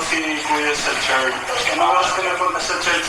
po who is a church. Bawas ka na punta sa church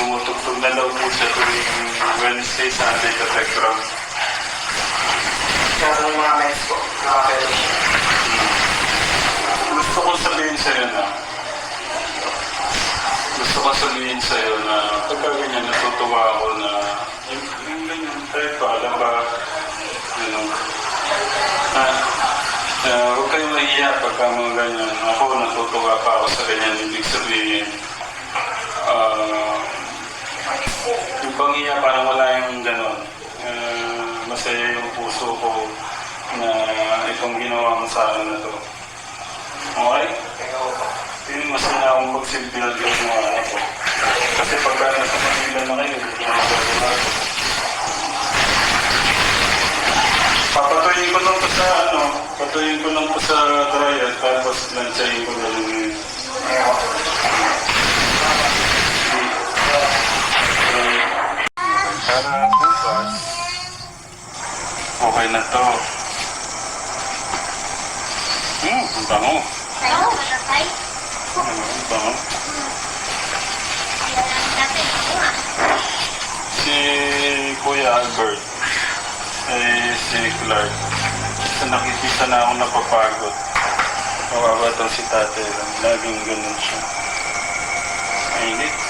tumutugtog na daw po siya tuwing Wednesday, Sunday sa Tekram. Gusto ko sabihin sa'yo na, gusto ko sabihin sa'yo na pagka ganyan, natutuwa ako na yung, ganyan, tayo pa, alam ba, ano, na, uh, huwag kayong mahiya pagka mga ganyan. Ako, natutuwa pa ako sa ganyan. Ibig sabihin, itong ginawa mo sa akin na to. Okay? Hindi masaya akong magsilbihan ko ng mga anak ko. Kasi pagka nasa Manila na kayo, hindi na magagawa. Papatuyin ko lang po sa ano, patuyin ko lang po sa dryer, tapos lansyahin ko lang yun. Para bukas, okay na to. Ang bango. Tayo, matatay. Ang bango. Si Kuya Albert, eh, si Clark, sa nakikita na ako napapagod. Kawawa daw si tatay lang. Laging ganun siya. Mainit.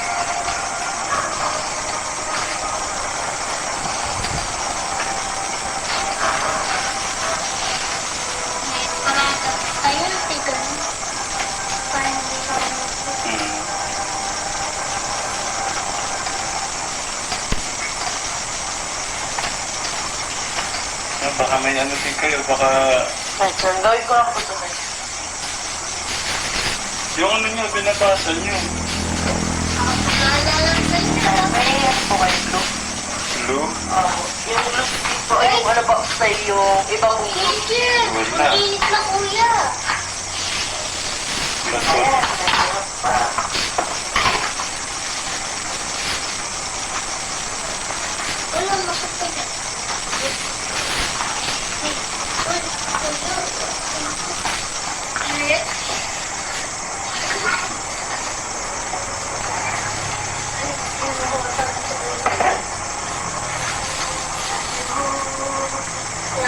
Ah, baka may ano din kayo, baka Ay, sir, gawin ko lang po ito. sir. yung ano nyo, binabasa nyo. Naalala ko sa'yo. Ah, May ano po kayo, Blue? Blue? Ah, yung lipstick po, ay yung ano ba, sa yung iba po yung Teacher, Wala. mag-init na kuya. Ayan,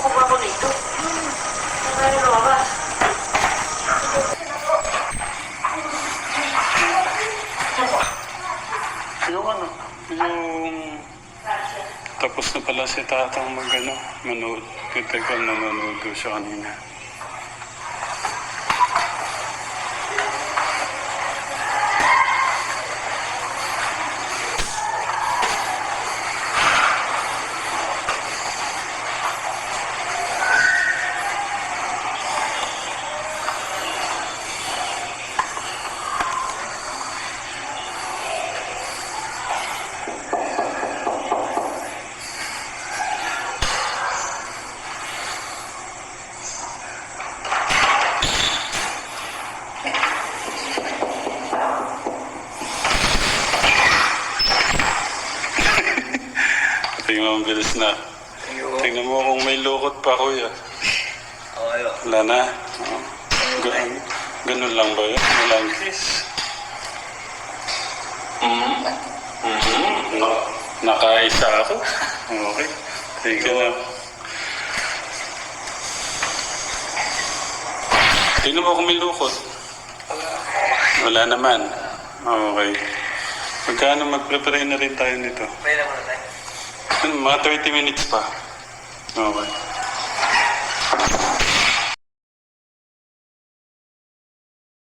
Ba ako dito? Wala lumabas. Yung ano, yung... Tapos na pala si tatang mag ano, manood. Teka na manood ko siya kanina. Tingnan ang bilis na. Tingnan mo kung may lukot pa, kuya. Okay, oh. Wala na. Oh. Ga- ganun lang ba yun? Walang kiss. Mm. Mm. Na nakaisa ako. Okay. You na. Tingnan mo kung may lukot. Wala naman. Okay. Magkano mag-prepare na rin tayo nito? Lang muna tayo. Mga 30 minutes pa. Okay.